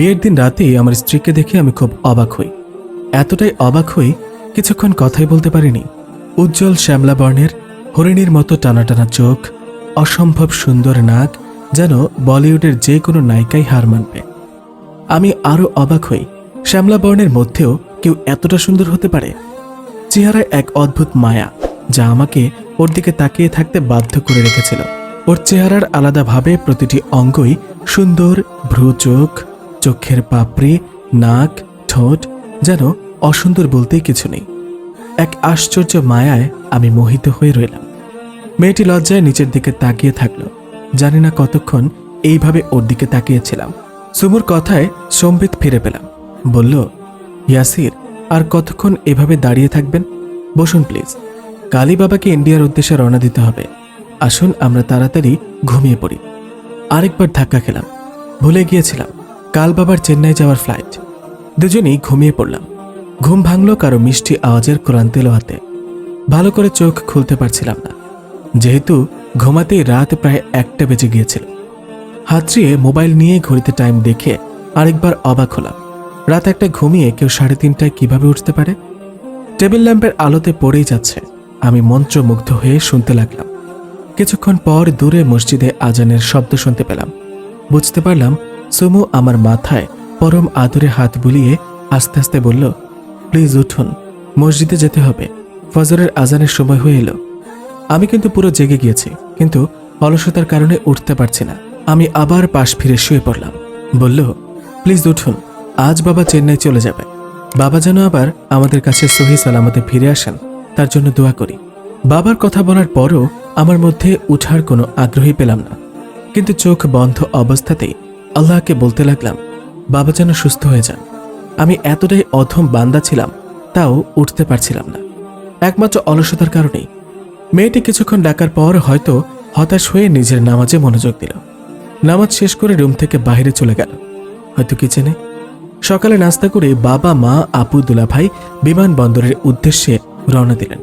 বিয়ের দিন রাতে আমার স্ত্রীকে দেখে আমি খুব অবাক হই। এতটাই অবাক হই কিছুক্ষণ কথাই বলতে পারিনি। উজ্জ্বল শ্যামলা বর্ণের হরিণীর মতো টানা টানা চোখ, অসম্ভব সুন্দর নাক যেন বলিউডের যে কোনো নায়িকাই হার মানবে। আমি আরও অবাক হই শ্যামলা বর্ণের মধ্যেও কেউ এতটা সুন্দর হতে পারে। চেহারায় এক অদ্ভুত মায়া যা আমাকে ওর দিকে তাকিয়ে থাকতে বাধ্য করে রেখেছিল। ওর চেহারার আলাদাভাবে প্রতিটি অঙ্গই সুন্দর, ভ্রু চোখ চোখের পাপড়ি, নাক, ঠোঁট যেন অসুন্দর বলতেই কিছু নেই। এক আশ্চর্য মায়ায় আমি মোহিত হয়ে রইলাম। মেয়েটি লজ্জায় নিচের দিকে তাকিয়ে থাকল। জানি না কতক্ষণ এইভাবে ওর দিকে তাকিয়েছিলাম। সুমুর কথায় সম্বিত ফিরে পেলাম। বলল, ইয়াসির, আর কতক্ষণ এভাবে দাঁড়িয়ে থাকবেন? বসুন প্লিজ। কালী বাবাকে ইন্ডিয়ার উদ্দেশ্যে রওনা দিতে হবে। আসুন আমরা তাড়াতাড়ি ঘুমিয়ে পড়ি। আরেকবার ধাক্কা খেলাম। ভুলে গিয়েছিলাম। কাল বাবার চেন্নাই যাওয়ার ফ্লাইট দুজনেই ঘুমিয়ে পড়লাম। ঘুম ভাঙলো কারও মিষ্টি আওয়াজের কোরআন হাতে ভালো করে চোখ খুলতে পারছিলাম না। যেহেতু ঘুমাতেই রাত প্রায় একটা বেজে গিয়েছিল। হাতড়িয়ে মোবাইল নিয়ে ঘড়িতে টাইম দেখে আরেকবার অবাক হলাম। রাত একটা ঘুমিয়ে কেউ সাড়ে তিনটায় কীভাবে উঠতে পারে? টেবিল ল্যাম্পের আলোতে পড়েই যাচ্ছে। আমি মন্ত্রমুগ্ধ হয়ে শুনতে লাগলাম। কিছুক্ষণ পর দূরে মসজিদে আজানের শব্দ শুনতে পেলাম। বুঝতে পারলাম সুমু আমার মাথায় পরম আদরে হাত বুলিয়ে আস্তে আস্তে বলল, প্লিজ উঠুন, মসজিদে যেতে হবে। ফজরের আজানের সময় হয়ে এলো। আমি কিন্তু পুরো জেগে গিয়েছি, কিন্তু অলসতার কারণে উঠতে পারছি না। আমি আবার পাশ ফিরে শুয়ে পড়লাম। বলল, প্লিজ উঠুন, আজ বাবা চেন্নাই চলে যাবে। বাবা যেন আবার আমাদের কাছে সহি সালামতে ফিরে আসেন, তার জন্য দোয়া করি। বাবার কথা বলার পরও আমার মধ্যে উঠার কোনো আগ্রহী পেলাম না। কিন্তু চোখ বন্ধ অবস্থাতেই আল্লাহকে বলতে লাগলাম, বাবা যেন সুস্থ হয়ে যান। আমি এতটাই অধম বান্দা ছিলাম, তাও উঠতে পারছিলাম না। একমাত্র অলসতার কারণেই মেয়েটি কিছুক্ষণ ডাকার পর হয়তো হতাশ হয়ে নিজের নামাজে মনোযোগ দিল। নামাজ শেষ করে রুম থেকে বাইরে চলে গেল। হয়তো কিচেনে সকালে নাস্তা করে বাবা, মা, আপু, দুলাভাই বিমানবন্দরের উদ্দেশ্যে রওনা দিলেন।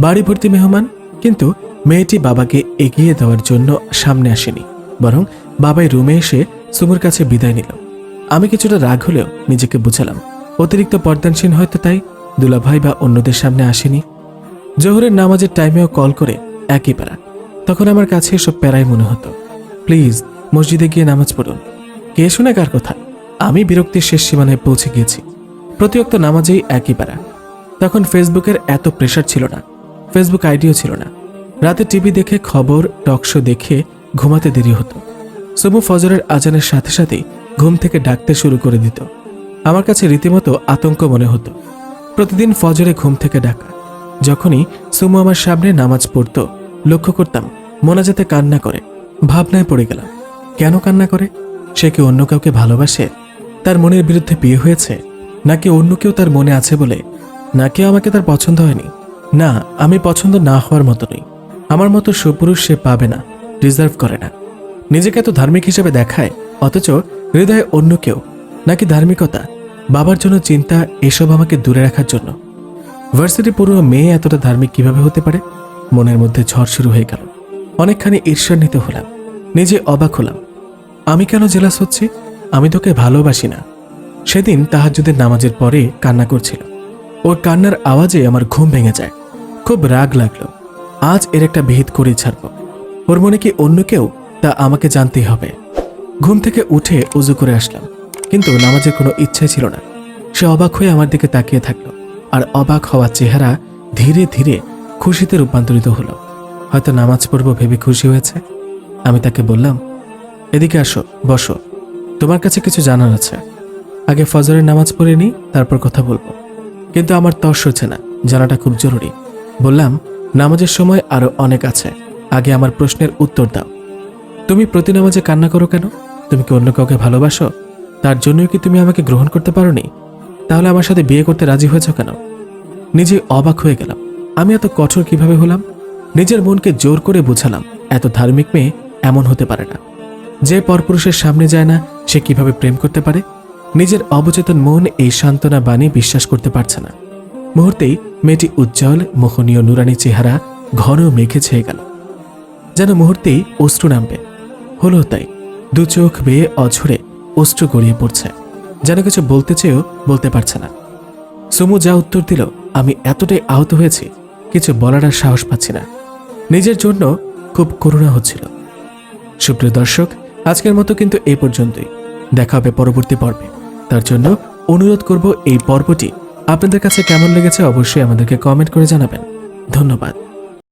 বাড়ি ভর্তি মেহমান, কিন্তু মেয়েটি বাবাকে এগিয়ে দেওয়ার জন্য সামনে আসেনি, বরং বাবাই রুমে এসে সুমুর কাছে বিদায় নিল আমি কিছুটা রাগ হলেও নিজেকে বুঝালাম। অতিরিক্ত পর্দানসীন হয়তো তাই দুলাভাই বা অন্যদের সামনে আসেনি। জোহরের নামাজের টাইমেও কল করে একই প্যারা। তখন আমার কাছে এসব প্যারাই মনে হতো। প্লিজ, মসজিদে গিয়ে নামাজ পড়ুন। কে শুনে কার কথা? আমি বিরক্তির শেষ সীমানায় পৌঁছে গিয়েছি। প্রতিয়ক্ত নামাজেই একই প্যারা। তখন ফেসবুকের এত প্রেশার ছিল না। ফেসবুক আইডিও ছিল না। রাতে টিভি দেখে, খবর টকশো দেখে ঘুমাতে দেরি হতো। সমু ফজরের আজানের সাথে সাথেই ঘুম থেকে ডাকতে শুরু করে দিত। আমার কাছে রীতিমতো আতঙ্ক মনে হতো। প্রতিদিন ফজরে ঘুম থেকে ডাকা। যখনই সুমু আমার সামনে নামাজ পড়তো, লক্ষ্য করতাম মোনাজাতে কান্না করে, ভাবনায় পড়ে গেলাম, কেন কান্না করে? সে কি অন্য কাউকে ভালোবাসে? তার মনের বিরুদ্ধে বিয়ে হয়েছে? নাকি অন্য কেউ তার মনে আছে বলে? নাকি আমাকে তার পছন্দ হয়নি? না, আমি পছন্দ না হওয়ার মতো নই। আমার মতো সুপুরুষ সে পাবে না, রিজার্ভ করে না। নিজেকে এত ধার্মিক হিসেবে দেখায়, অথচ হৃদয়ে অন্য কেউ, নাকি ধার্মিকতা? বাবার জন্য চিন্তা এসব আমাকে দূরে রাখার জন্য। ভার্সিটি পড়ুয়া মেয়ে এতটা ধার্মিক কীভাবে হতে পারে? মনের মধ্যে ঝড় শুরু হয়ে গেল। অনেকখানি ঈর্ষান্বিত হলাম। নিজে অবাক হলাম। আমি কেন জেলাস হচ্ছি? আমি তোকে ভালোবাসি না। সেদিন তাহাজুদের নামাজের পরে কান্না করছিল। ওর কান্নার আওয়াজে আমার ঘুম ভেঙে যায়। খুব রাগ লাগল। আজ এর একটা বিহিত করেই ছাড়ব। ওর মনে কি অন্য কেউ তা আমাকে জানতেই হবে। ঘুম থেকে উঠে উজু করে আসলাম, কিন্তু নামাজের কোনো ইচ্ছাই ছিল না। সে অবাক হয়ে আমার দিকে তাকিয়ে থাকল আর অবাক হওয়া চেহারা ধীরে ধীরে খুশিতে রূপান্তরিত হলো। হয়তো নামাজ পড়ব ভেবে খুশি হয়েছে? আমি তাকে বললাম, এদিকে আসো, বসো। তোমার কাছে কিছু জানার আছে। আগে ফজরের নামাজ পড়ে নি তারপর কথা বলব। কিন্তু আমার তর্স হচ্ছে না, জানাটা খুব জরুরি। বললাম, নামাজের সময় আরও অনেক আছে। আগে আমার প্রশ্নের উত্তর দাও। তুমি প্রতি নামাজে কান্না করো কেন? তুমি কি অন্য কাউকে ভালোবাসো? তার জন্যই কি তুমি আমাকে গ্রহণ করতে পারোনি? তাহলে আমার সাথে বিয়ে করতে রাজি হয়েছ কেন? নিজে অবাক হয়ে গেলাম। আমি এত কঠোর কীভাবে হলাম? নিজের মনকে জোর করে বুঝালাম, এত ধার্মিক মেয়ে এমন হতে পারে না। যে পরপুরুষের সামনে যায় না, সে কীভাবে প্রেম করতে পারে? নিজের অবচেতন মন এই সান্ত্বনা বাণী বিশ্বাস করতে পারছে না। মুহূর্তেই মেয়েটি উজ্জ্বল, মোহনীয়, নুরানি চেহারা ঘন মেঘে ছেয়ে গেল। যেন মুহূর্তেই অশ্রু নামবে। হলো তাই দু চোখ বেয়ে অঝরে অশ্রু গড়িয়ে পড়ছে। যেন কিছু বলতে চেয়েও বলতে পারছে না। সুমু যা উত্তর দিল, আমি এতটাই আহত হয়েছি, কিছু বলার আর সাহস পাচ্ছি না। নিজের জন্য খুব করুণা হচ্ছিল। সুপ্রিয় দর্শক, আজকের মতো কিন্তু এই পর্যন্তই। দেখা হবে পরবর্তী পর্বে। তার জন্য অনুরোধ করব এই পর্বটি আপনাদের কাছে কেমন লেগেছে অবশ্যই আমাদেরকে কমেন্ট করে জানাবেন। ধন্যবাদ।